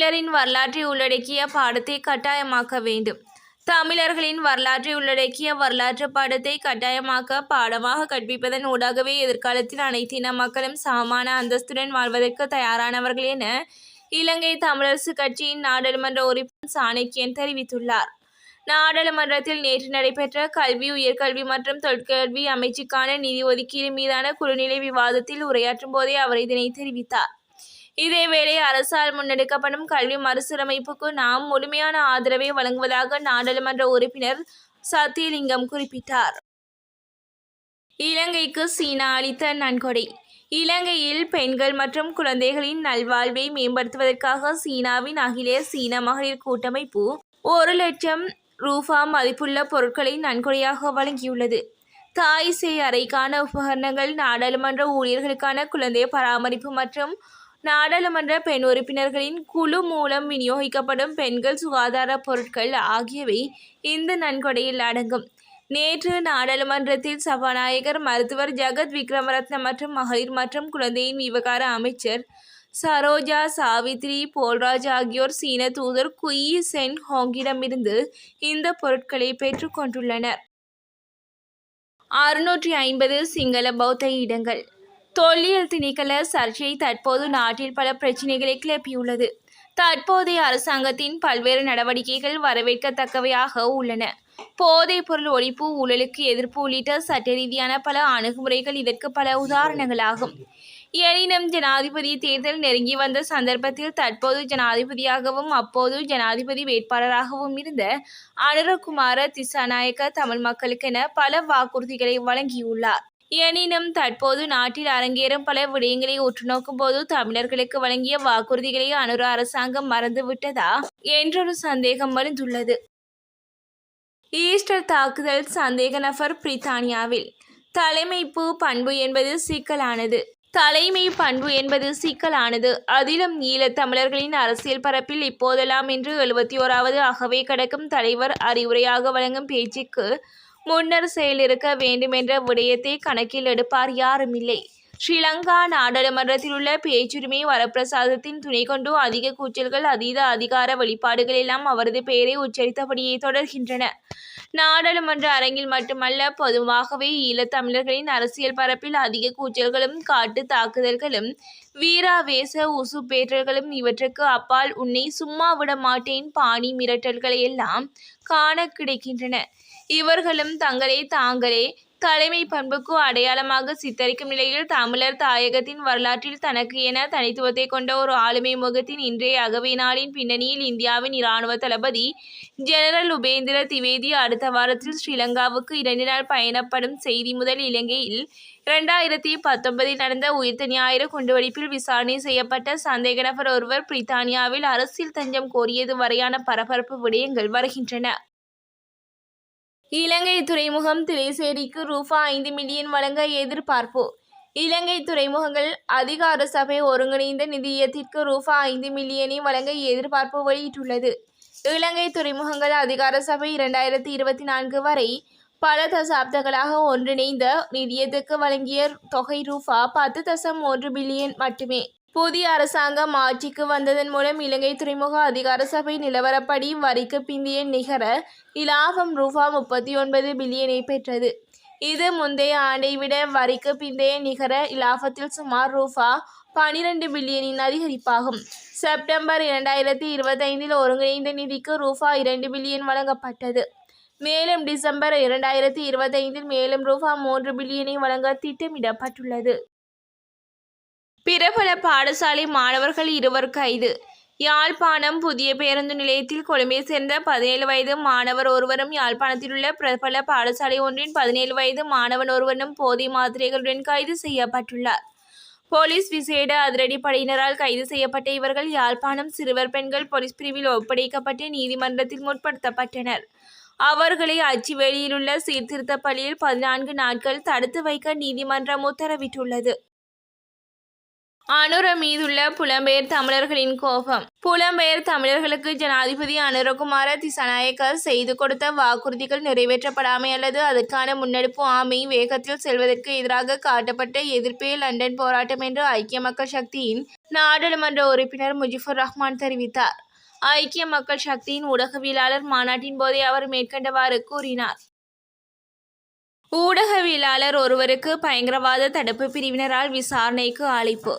தமிழரின் வரலாற்றை உள்ளடக்கிய பாடத்தை கட்டாயமாக்க வேண்டும். தமிழர்களின் வரலாற்றை உள்ளடக்கிய வரலாற்று பாடத்தை கட்டாயமாக்க பாடமாக கற்பிப்பதன் ஊடாகவே எதிர்காலத்தில் அனைத்து இன மக்களும் சமமான அந்தஸ்துடன் வாழ்வதற்கு தயாரானவர்கள் என இலங்கை தமிழரசு கட்சியின் நாடாளுமன்ற உறுப்பினர் சாணக்கியன் தெரிவித்துள்ளார். நாடாளுமன்றத்தில் நேற்று நடைபெற்ற கல்வி உயர்கல்வி மற்றும் தொழிற்கல்வி அமைச்சுக்கான நிதி ஒதுக்கீடு மீதான குழுநிலை விவாதத்தில் உரையாற்றும் போதே அவர் இதனை தெரிவித்தார். இதேவேளை அரசால் முன்னெடுக்கப்படும் கல்வி மறுசீரமைப்புக்கு நாம் முழுமையான ஆதரவை வழங்குவதாக நாடாளுமன்ற உறுப்பினர் சத்தியலிங்கம் குறிப்பிட்டார். இலங்கைக்கு சீனா அளித்த நன்கொடை. இலங்கையில் பெண்கள் மற்றும் குழந்தைகளின் நல்வாழ்வை மேம்படுத்துவதற்காக சீனாவின் அகில சீன மகளிர் கூட்டமைப்பு ஒரு லட்சம் ரூபா மதிப்புள்ள பொருட்களை நன்கொடையாக வழங்கியுள்ளது. தாய் சேய் அறைக்கான உபகரணங்கள் நாடாளுமன்ற ஊழியர்களுக்கான குழந்தை பராமரிப்பு மற்றும் நாடாளுமன்ற பெண் உறுப்பினர்களின் குழு மூலம் விநியோகிக்கப்படும் பெண்கள் சுகாதார பொருட்கள் ஆகியவை இந்த நன்கொடையில் அடங்கும். நேற்று நாடாளுமன்றத்தில் சபாநாயகர் மருத்துவர் ஜெகத் விக்ரமரத்ன மற்றும் மகளிர் மற்றும் குழந்தையின் விவகார அமைச்சர் சரோஜா சாவித்ரி போல்ராஜ் ஆகியோர் சீன தூதர் குயி சென் ஹோங்கிடமிருந்து இந்த பொருட்களை பெற்றுக்கொண்டுள்ளனர் அறுநூற்றி ஐம்பது சிங்கள பௌத்த இடங்கள். தொல்லியல் திணைக்கள சர்ச்சை தற்போது நாட்டில் பல பிரச்சினைகளை கிளப்பியுள்ளது. தற்போதைய அரசாங்கத்தின் பல்வேறு நடவடிக்கைகள் வரவேற்கத்தக்கவையாக உள்ளன. போதைப் பொருள் ஒழிப்பு ஊழலுக்கு எதிர்ப்பு உள்ளிட்ட சட்ட ரீதியான பல அணுகுமுறைகள் இதற்கு பல உதாரணங்களாகும். எனினும் ஜனாதிபதி தேர்தல் நெருங்கி வந்த சந்தர்ப்பத்தில் தற்போது ஜனாதிபதியாகவும் அப்போது ஜனாதிபதி வேட்பாளராகவும் இருந்த அனுரகுமார திசாநாயக்க தமிழ் மக்களுக்கென பல வாக்குறுதிகளை வழங்கியுள்ளார். எனினும் தற்போது நாட்டில் அரங்கேறும் பல விடயங்களை உற்று நோக்கும்போது தமிழர்களுக்கு வழங்கிய வாக்குறுதிகளை அனுர அரசாங்கம் மறந்துவிட்டதா என்றொரு சந்தேகம் எழுந்துள்ளது ஈஸ்டர் தாக்குதல் சந்தேக நபர் பிரித்தானியாவில். தலைமைப்பு பண்பு என்பது சிக்கலானது. தலைமை பண்பு என்பது சிக்கலானது. அதிலும் ஈழத் தமிழர்களின் அரசியல் பரப்பில் இப்போதெல்லாம் என்று எழுபத்தி ஓராவது அகவை கடக்கும் தலைவர் அறிவுரையாக வழங்கும் பேச்சுக்கு முன்னர் செயலிருக்க வேண்டும் என்ற விடயத்தை கணக்கில் எடுப்பார் யாருமில்லை ஸ்ரீலங்கா நாடாளுமன்றத்தில் உள்ள பேச்சுரிமை வரப்பிரசாதத்தின் துணை கொண்டு அதிக கூச்சல்கள் அதீத அதிகார வெளிப்பாடுகள் எல்லாம் அவரது பெயரை உச்சரித்தபடியே தொடர்கின்றன. நாடாளுமன்ற அரங்கில் மட்டுமல்ல பொதுவாகவே ஈழத்தமிழர்களின் அரசியல் பரப்பில் அதிக கூச்சல்களும் காட்டு தாக்குதல்களும் வீராவேச உசுப்பேற்றல்களும் இவற்றுக்கு அப்பால் உன்னை சும்மா விட மாட்டேன் பாணி மிரட்டல்களை எல்லாம் காண கிடைக்கின்றன. இவர்களும் தங்களை தாங்களே தலைமை பண்புக்கு அடையாளமாக சித்தரிக்கும் நிலையில் தமிழர் தாயகத்தின் வரலாற்றில் தனக்கு என தனித்துவத்தை கொண்ட ஒரு ஆளுமை முகத்தின் இன்றைய அகவை நாளின் பின்னணியில் இந்தியாவின் இராணுவ தளபதி ஜெனரல் உபேந்திர திவேதி அடுத்த வாரத்தில் ஸ்ரீலங்காவுக்கு இரண்டு நாள் பயணப்படும் செய்தி முதல் இலங்கையில் இரண்டாயிரத்தி பத்தொன்பதில் நடந்த உயிர்த்த ஞாயிறு குண்டுவெடிப்பில் விசாரணை செய்யப்பட்ட சந்தேக நபர் ஒருவர் பிரித்தானியாவில் அரசியல் தஞ்சம் கோரியது வரையான பரபரப்பு விடயங்கள் வருகின்றன. இலங்கை துறைமுகம் திரைசேரிக்கு ரூபா ஐந்து மில்லியன் வழங்க எதிர்பார்ப்பு. இலங்கை துறைமுகங்கள் அதிகார சபை ஒருங்கிணைந்த நிதியத்திற்கு ரூபா ஐந்து மில்லியனை வழங்க எதிர்பார்ப்பு வெளியிட்டுள்ளது. இலங்கை துறைமுகங்கள் அதிகார சபை இரண்டாயிரத்தி இருபத்தி நான்கு வரை பல தசாப்தங்களாக ஒன்றிணைந்த நிதியத்துக்கு வழங்கிய தொகை ரூபா பத்து தசம் ஒன்று பில்லியன் மட்டுமே. புதிய அரசாங்கம் ஆட்சிக்கு வந்ததன் மூலம் இலங்கை துறைமுக அதிகார சபை நிலவரப்படி வரிக்கு பிந்திய நிகர இலாபம் ரூபா முப்பத்தி ஒன்பது பில்லியனை பெற்றது. இது முந்தைய ஆண்டை விட வரிக்கு பிந்தைய நிகர இலாபத்தில் சுமார் ரூபா பனிரெண்டு பில்லியனின் அதிகரிப்பாகும். செப்டம்பர் இரண்டாயிரத்தி இருபத்தைந்தில் ஒருங்கிணைந்த நிதிக்கு ரூபா இரண்டு பில்லியன் வழங்கப்பட்டது. மேலும் டிசம்பர் இரண்டாயிரத்தி இருபத்தைந்தில் மேலும் ரூபா மூன்று பில்லியனை வழங்க திட்டமிடப்பட்டுள்ளது. பிரபல பாடசாலை மாணவர்கள் இருவர் கைது யாழ்ப்பாணம் புதிய பேருந்து நிலையத்தில் கொழும்பை சேர்ந்த பதினேழு வயது மாணவர் ஒருவரும் யாழ்ப்பாணத்தில் உள்ள பிரபல பாடசாலை ஒன்றின் பதினேழு வயது மாணவன் ஒருவரும் போதை மாத்திரைகளுடன் கைது செய்யப்பட்டுள்ளார். போலீஸ் விசேட அதிரடிப்படையினரால் கைது செய்யப்பட்ட இவர்கள் யாழ்ப்பாணம் சிறுவர் பெண்கள் போலீஸ் பிரிவில் ஒப்படைக்கப்பட்டு நீதிமன்றத்தில் முற்படுத்தப்பட்டனர். அவர்களை அச்சுவேலியில் உள்ள சீர்திருத்த பள்ளியில் பதினான்கு நாட்கள் தடுத்து வைக்க நீதிமன்றம் உத்தரவிட்டுள்ளது. அனுர மீதுள்ள புலம்பெயர் தமிழர்களின் கோபம். புலம்பெயர் தமிழர்களுக்கு ஜனாதிபதி அனுரகுமார திசாநாயக்க செய்து கொடுத்த வாக்குறுதிகள் நிறைவேற்றப்படாமை அல்லது அதற்கான முன்னெடுப்பு ஆமை வேகத்தில் செல்வதற்கு எதிராக காட்டப்பட்ட எதிர்ப்பே லண்டன் போராட்டம் என்று ஐக்கிய மக்கள் சக்தியின் நாடாளுமன்ற உறுப்பினர் முஜிபுர் ரஹ்மான் தெரிவித்தார். ஐக்கிய மக்கள் சக்தியின் ஊடகவியலாளர் மாநாட்டின் போதே அவர் மேற்கண்டவாறு கூறினார். ஊடகவியலாளர் ஒருவருக்கு பயங்கரவாத தடுப்பு பிரிவினரால் விசாரணைக்கு அழைப்பு.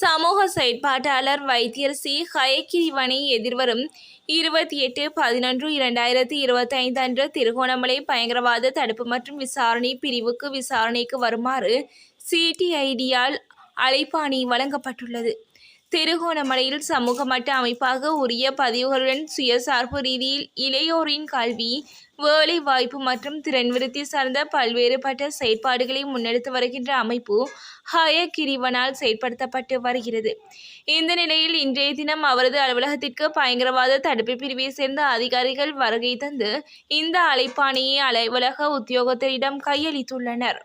சமூக செயற்பாட்டாளர் வைத்தியர் சி. ஹயக்கிரிவனை எதிர்வரும் இருபத்தி எட்டு பதினொன்று இரண்டாயிரத்தி இருபத்தி ஐந்து அன்று திருகோணமலை பயங்கரவாத தடுப்பு மற்றும் விசாரணை பிரிவுக்கு விசாரணைக்கு வருமாறு சிடிஐடியால் அழைப்பாணி வழங்கப்பட்டுள்ளது. திருகோணமலையில் சமூக மட்ட அமைப்பாக உரிய பதிவுகளுடன் சுயசார்பு ரீதியில் இளையோரின் கல்வி வேலை வாய்ப்பு மற்றும் திறன் விருத்தி சார்ந்த பல்வேறுபட்ட செயற்பாடுகளை முன்னெடுத்து வருகின்ற அமைப்பு ஹயக்கிரிவனால் செயற்படுத்தப்பட்டு வருகிறது. இந்த நிலையில் இன்றைய தினம் அவரது அலுவலகத்திற்கு பயங்கரவாத தடுப்பு பிரிவை சேர்ந்த அதிகாரிகள் வருகை தந்து இந்த அழைப்பாணையை அலுவலக உத்தியோகத்தரிடம் கையளித்துள்ளனர்.